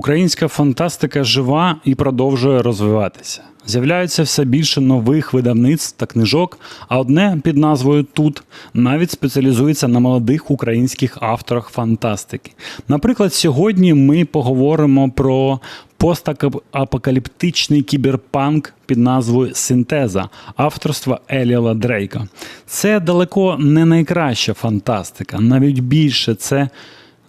Українська фантастика жива і продовжує розвиватися. З'являється все більше нових видавництв та книжок, а одне під назвою Тут навіть спеціалізується на молодих українських авторах фантастики. Наприклад, сьогодні ми поговоримо про постапокаліптичний кіберпанк під назвою Синтеза авторства Еліала Дрейка. Це далеко не найкраща фантастика, навіть більше це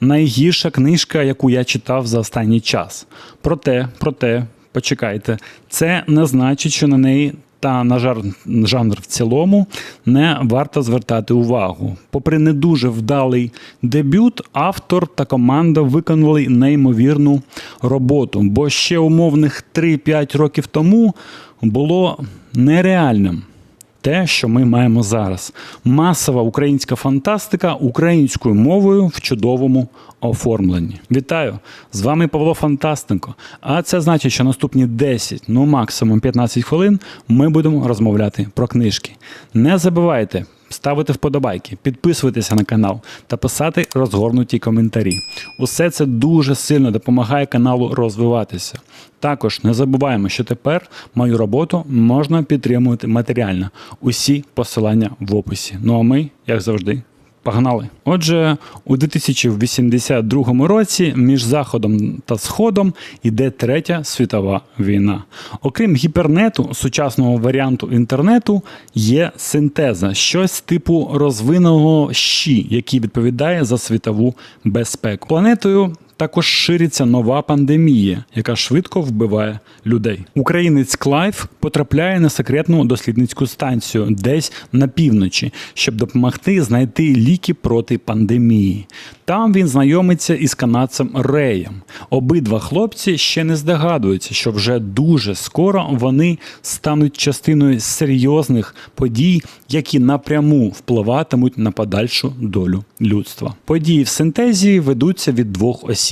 найгірша книжка, яку я читав за останній час. Проте, проте, почекайте, це не значить, що на неї. Та на жар, жанр в цілому не варто звертати увагу. Попри не дуже вдалий дебют, автор та команда виконали неймовірну роботу, бо ще умовних 3-5 років тому було нереальним те, що ми маємо зараз. Масова українська фантастика українською мовою в чудовому оформленні. Вітаю! З вами Павло Фантастенко. А це значить, що наступні 10, ну максимум 15 хвилин ми будемо розмовляти про книжки. Не забувайте. Ставити вподобайки, підписуватися на канал та писати розгорнуті коментарі. Усе це дуже сильно допомагає каналу розвиватися. Також не забуваємо, що тепер мою роботу можна підтримувати матеріально. Усі посилання в описі. Ну а ми, як завжди, Погнали. Отже, у 2082 році між Заходом та Сходом йде третя світова війна. Окрім гіпернету, сучасного варіанту інтернету, є синтеза, щось типу розвиненого щі, який відповідає за світову безпеку. Планетою також шириться нова пандемія, яка швидко вбиває людей. Українець Клайв потрапляє на секретну дослідницьку станцію десь на півночі, щоб допомогти знайти ліки проти пандемії. Там він знайомиться із канадцем Реєм. Обидва хлопці ще не здогадуються, що вже дуже скоро вони стануть частиною серйозних подій, які напряму впливатимуть на подальшу долю людства. Події в синтезі ведуться від двох осіб,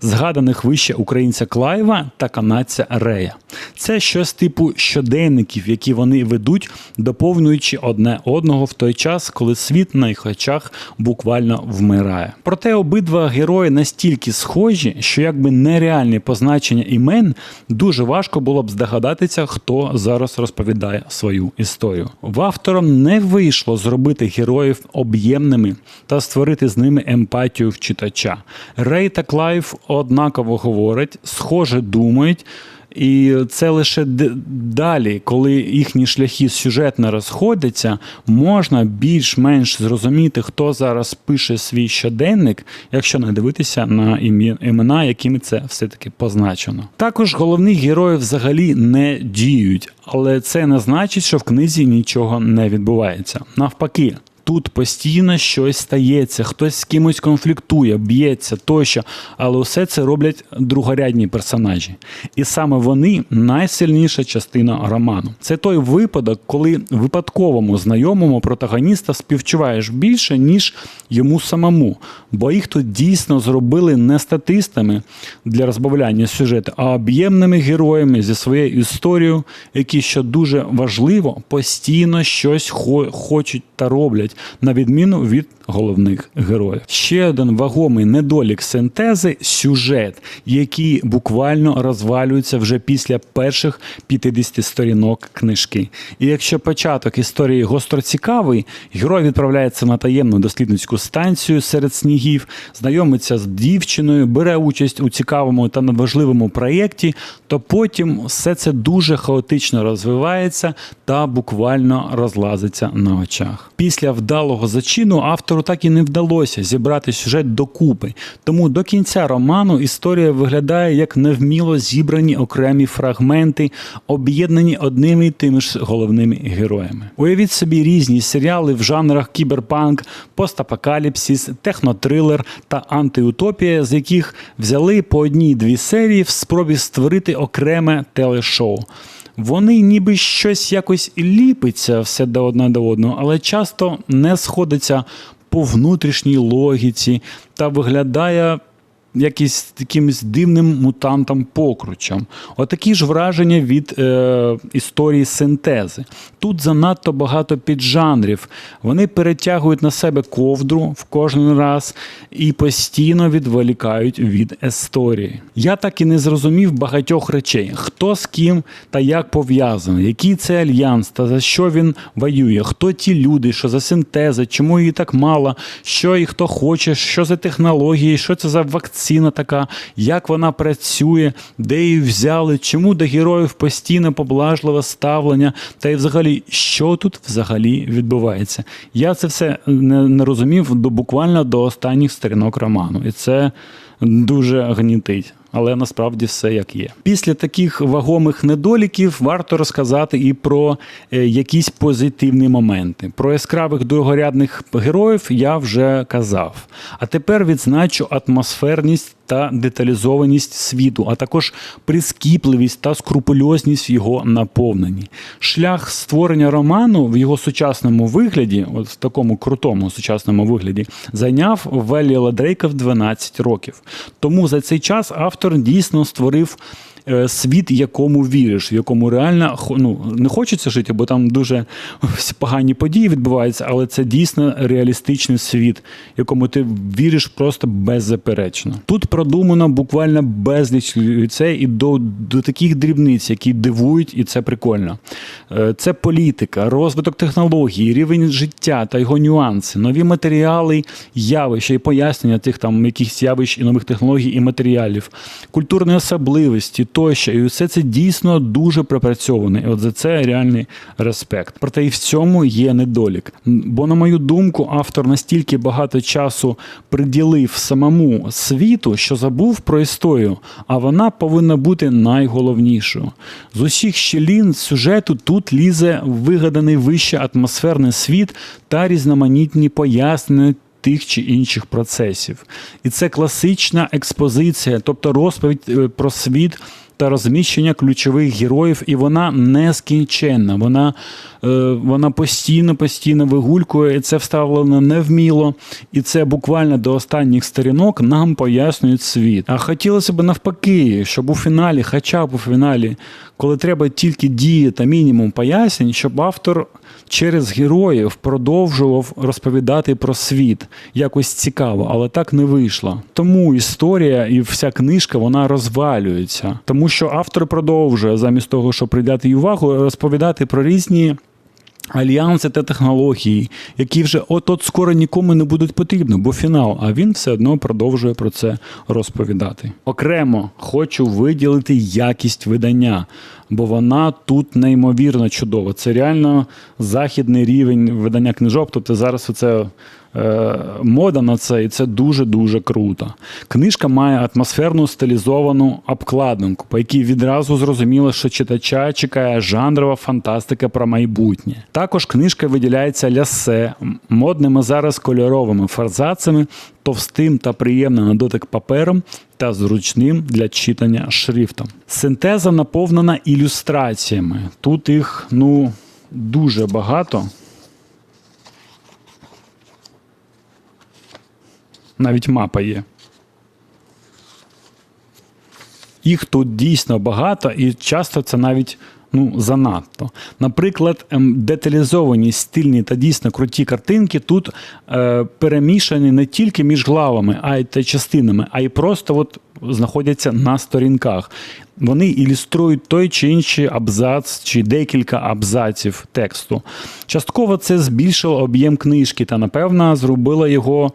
згаданих вище українця Клайва та канадця Рея. Це щось типу щоденників, які вони ведуть, доповнюючи одне одного в той час, коли світ на їх очах буквально вмирає. Проте обидва герої настільки схожі, що якби нереальні позначення імен, дуже важко було б здогадатися, хто зараз розповідає свою історію. В авторам не вийшло зробити героїв об'ємними та створити з ними емпатію в читача. Рей та Клайв однаково говорять, схоже думають. І це лише далі, коли їхні шляхи сюжетно розходяться, можна більш-менш зрозуміти, хто зараз пише свій щоденник, якщо не дивитися на імена, якими це все-таки позначено. Також головних героїв взагалі не діють, але це не значить, що в книзі нічого не відбувається. Навпаки. Тут постійно щось стається, хтось з кимось конфліктує, б'ється тощо, але усе це роблять другорядні персонажі. І саме вони найсильніша частина роману. Це той випадок, коли випадковому знайомому протагоніста співчуваєш більше, ніж йому самому. Бо їх тут дійсно зробили не статистами для розбавляння сюжету, а об'ємними героями зі своєю історією, які, що дуже важливо, постійно щось хо- хочуть та роблять, на відміну від головних героїв. Ще один вагомий недолік синтези сюжет, який буквально розвалюється вже після перших 50 сторінок книжки. І якщо початок історії гостроцікавий, герой відправляється на таємну дослідницьку станцію серед снігів, знайомиться з дівчиною, бере участь у цікавому та надважливому проєкті, то потім все це дуже хаотично розвивається та буквально розлазиться на очах. Після вдалого зачину автору так і не вдалося зібрати сюжет докупи. Тому до кінця роману історія виглядає як невміло зібрані окремі фрагменти, об'єднані одними і тими ж головними героями. Уявіть собі різні серіали в жанрах кіберпанк, постапокаліпсис, технотрилер та антиутопія, з яких взяли по одній-дві серії в спробі створити окреме телешоу. Вони ніби щось якось ліпиться все до одне до одного, але часто не сходиться по внутрішній логіці та виглядає якийсь якимось дивним мутантом покручем. Отакі ж враження від е, історії синтези. Тут занадто багато піджанрів. Вони перетягують на себе ковдру в кожен раз і постійно відволікають від історії. Я так і не зрозумів багатьох речей: хто з ким та як пов'язаний, який це альянс? Та за що він воює, хто ті люди, що за синтези, чому її так мало, що і хто хоче, що за технології, що це за вакцина така, як вона працює, де її взяли, чому до героїв постійно поблажливе ставлення, та й взагалі, що тут взагалі відбувається. Я це все не, не розумів до буквально до останніх сторінок роману, і це дуже гнітить. Але насправді все як є. Після таких вагомих недоліків варто розказати і про е, якісь позитивні моменти. Про яскравих другорядних героїв я вже казав. А тепер відзначу атмосферність та деталізованість світу, а також прискіпливість та скрупульозність в його наповненні. Шлях створення роману в його сучасному вигляді, от в такому крутому сучасному вигляді, зайняв Веліала Дрейка в 12 років. Тому за цей час автор дійсно створив. Е, Світ, якому віриш, в якому реально ну, не хочеться жити, бо там дуже погані події відбуваються, але це дійсно реалістичний світ, якому ти віриш просто беззаперечно. Тут продумано буквально безліч людей і до, до таких дрібниць, які дивують, і це прикольно. Е, Це політика, розвиток технологій, рівень життя та його нюанси, нові матеріали, явища і пояснення тих там якихось явищ і нових технологій і матеріалів, культурні особливості тощо. І все це дійсно дуже пропрацьоване. І от за це реальний респект. Проте і в цьому є недолік. Бо, на мою думку, автор настільки багато часу приділив самому світу, що забув про історію, а вона повинна бути найголовнішою. З усіх щілін сюжету тут лізе вигаданий вище атмосферний світ та різноманітні пояснення тих чи інших процесів. І це класична експозиція, тобто розповідь е, про світ. Та розміщення ключових героїв, і вона нескінченна. Вона, е, вона постійно, постійно вигулькує, і це вставлено невміло. І це буквально до останніх сторінок нам пояснюють світ. А хотілося б навпаки, щоб у фіналі, хоча б у фіналі, коли треба тільки дії та мінімум пояснень, щоб автор через героїв продовжував розповідати про світ якось цікаво, але так не вийшло. Тому історія і вся книжка вона розвалюється, тому що автор продовжує замість того, щоб придати їй увагу, розповідати про різні. Альянси та технології, які вже от-от скоро нікому не будуть потрібні, бо фінал, а він все одно продовжує про це розповідати. Окремо хочу виділити якість видання, бо вона тут неймовірно чудова. Це реально західний рівень видання книжок. Тобто зараз це мода на це, і це дуже-дуже круто. Книжка має атмосферну стилізовану обкладинку, по якій відразу зрозуміло, що читача чекає жанрова фантастика про майбутнє. Також книжка виділяється лясе модними зараз кольоровими форзацами, товстим та приємним на дотик папером та зручним для читання шрифтом. Синтеза наповнена ілюстраціями. Тут їх ну дуже багато. Навіть мапа є. Їх тут дійсно багато, і часто це навіть ну, занадто. Наприклад, ем, деталізовані стильні та дійсно круті картинки тут е, перемішані не тільки між главами, а й та частинами, а й просто от знаходяться на сторінках. Вони ілюструють той чи інший абзац чи декілька абзаців тексту. Частково це збільшило об'єм книжки та, напевно, зробило його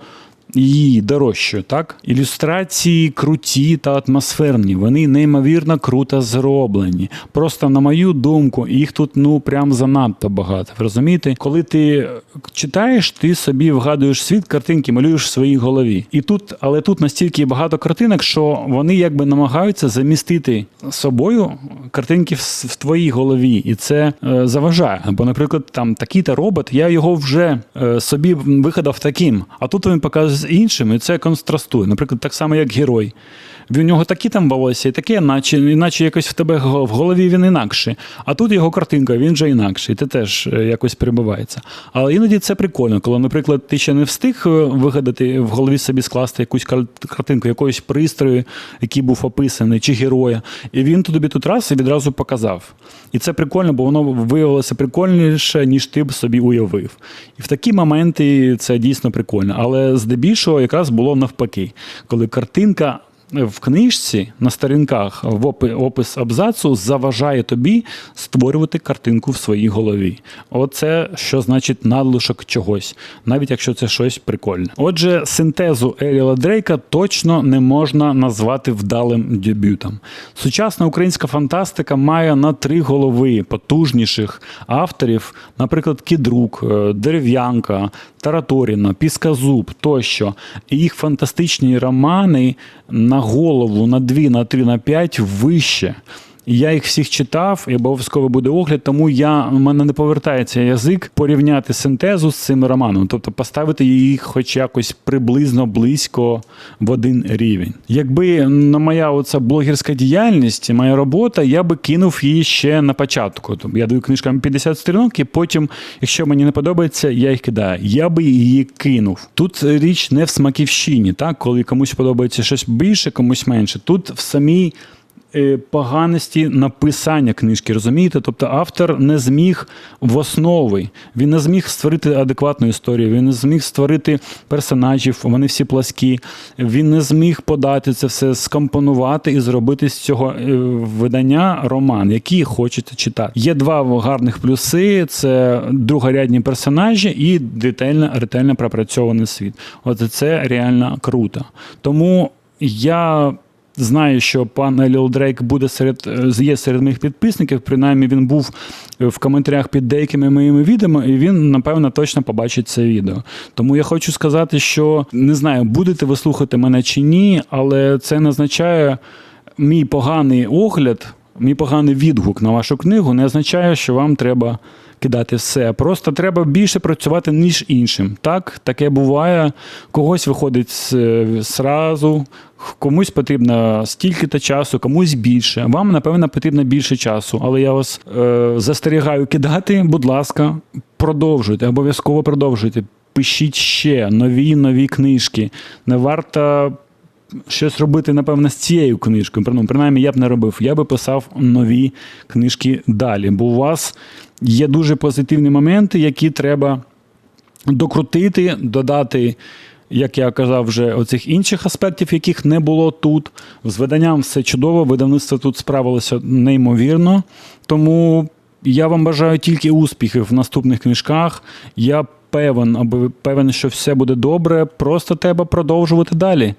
її дорожчою, так? Ілюстрації круті та атмосферні, вони неймовірно круто зроблені. Просто, на мою думку, їх тут ну прям занадто багато. Ви розумієте? Коли ти читаєш, ти собі вгадуєш світ, картинки малюєш в своїй голові. І тут, але тут настільки багато картинок, що вони якби намагаються замістити собою картинки в, в твоїй голові, і це е, заважає. Бо, наприклад, там такий-то робот, я його вже е, собі вигадав таким, а тут він показує з іншим, і це контрастує. Наприклад, так само, як герой. В нього такі там волосся, і таке, наче, іначе якось в тебе в голові він інакший. А тут його картинка, він же інакший. Ти теж е, якось перебувається. Але іноді це прикольно, коли, наприклад, ти ще не встиг е, вигадати в голові собі скласти якусь картинку, якогось пристрою, який був описаний, чи героя. І він тобі тут раз і відразу показав. І це прикольно, бо воно виявилося прикольніше, ніж ти б собі уявив. І в такі моменти це дійсно прикольно. Але здебільшого якраз було навпаки, коли картинка. В книжці на сторінках в опис абзацу заважає тобі створювати картинку в своїй голові. Оце що значить надлишок чогось, навіть якщо це щось прикольне. Отже, синтезу Еліла Дрейка точно не можна назвати вдалим дебютом. Сучасна українська фантастика має на три голови потужніших авторів, наприклад, Кідрук, е, Дерев'янка, Тараторіна, Пісказуб тощо. Їх фантастичні романи на голову, на дві, на три, на п'ять вище. Я їх всіх читав, і обов'язково буде огляд, тому я, у мене не повертається язик порівняти синтезу з цим романом, тобто поставити їх хоч якось приблизно близько в один рівень. Якби на моя оця блогерська діяльність, моя робота, я би кинув її ще на початку. Тобто я даю книжкам 50 сторінок, і потім, якщо мені не подобається, я їх кидаю. Я би її кинув. Тут річ не в смаківщині, так коли комусь подобається щось більше, комусь менше. Тут в самій поганості написання книжки, розумієте? Тобто автор не зміг в основі, він не зміг створити адекватну історію, він не зміг створити персонажів, вони всі пласкі, він не зміг подати це все, скомпонувати і зробити з цього е, видання роман, який хочете читати. Є два гарних плюси: це другорядні персонажі і детально, ретельно пропрацьований світ. От це реально круто. Тому я знаю, що пан Еліл Дрейк буде серед е, є серед моїх підписників. Принаймні він був е, в коментарях під деякими моїми відео, і він напевно точно побачить це відео. Тому я хочу сказати, що не знаю, будете ви слухати мене чи ні, але це не означає мій поганий огляд, мій поганий відгук на вашу книгу, не означає, що вам треба. Кидати все. Просто треба більше працювати, ніж іншим. Так, таке буває. Когось виходить зразу, комусь потрібно стільки-то часу, комусь більше. Вам, напевно, потрібно більше часу. Але я вас е, застерігаю кидати, будь ласка, продовжуйте, обов'язково продовжуйте. Пишіть ще нові нові книжки. Не варто щось робити, напевно, з цією книжкою. Ну, принаймні, я б не робив. Я би писав нові книжки далі. Бо у вас є дуже позитивні моменти, які треба докрутити, додати. Як я казав, вже оцих інших аспектів, яких не було тут. З виданням все чудово, видавництво тут справилося неймовірно. Тому я вам бажаю тільки успіхів в наступних книжках. Я певен, аби певен, що все буде добре. Просто треба продовжувати далі.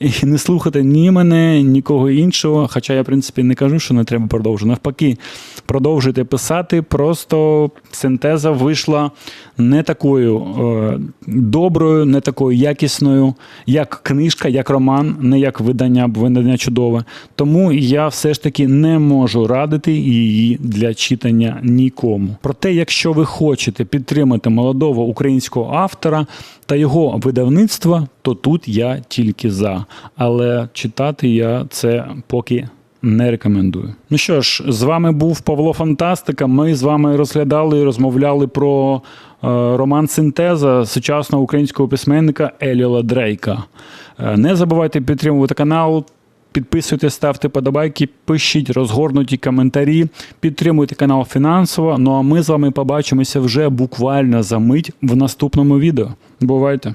І не слухати ні мене, нікого іншого. Хоча я, в принципі, не кажу, що не треба продовжувати. Навпаки, продовжуйте писати. Просто синтеза вийшла не такою е, доброю, не такою якісною, як книжка, як роман, не як видання, бо видання чудове. Тому я все ж таки не можу радити її для читання нікому. Проте, якщо ви хочете підтримати молодого українського автора та його видавництва, то тут я тільки за. Але читати я це поки. Не рекомендую. Ну що ж, з вами був Павло Фантастика. Ми з вами розглядали і розмовляли про е, роман Синтеза сучасного українського письменника Еліла Дрейка. Е, не забувайте підтримувати канал. Підписуйтесь, ставте подобайки, пишіть розгорнуті коментарі, підтримуйте канал фінансово. Ну а ми з вами побачимося вже буквально за мить в наступному відео. Бувайте!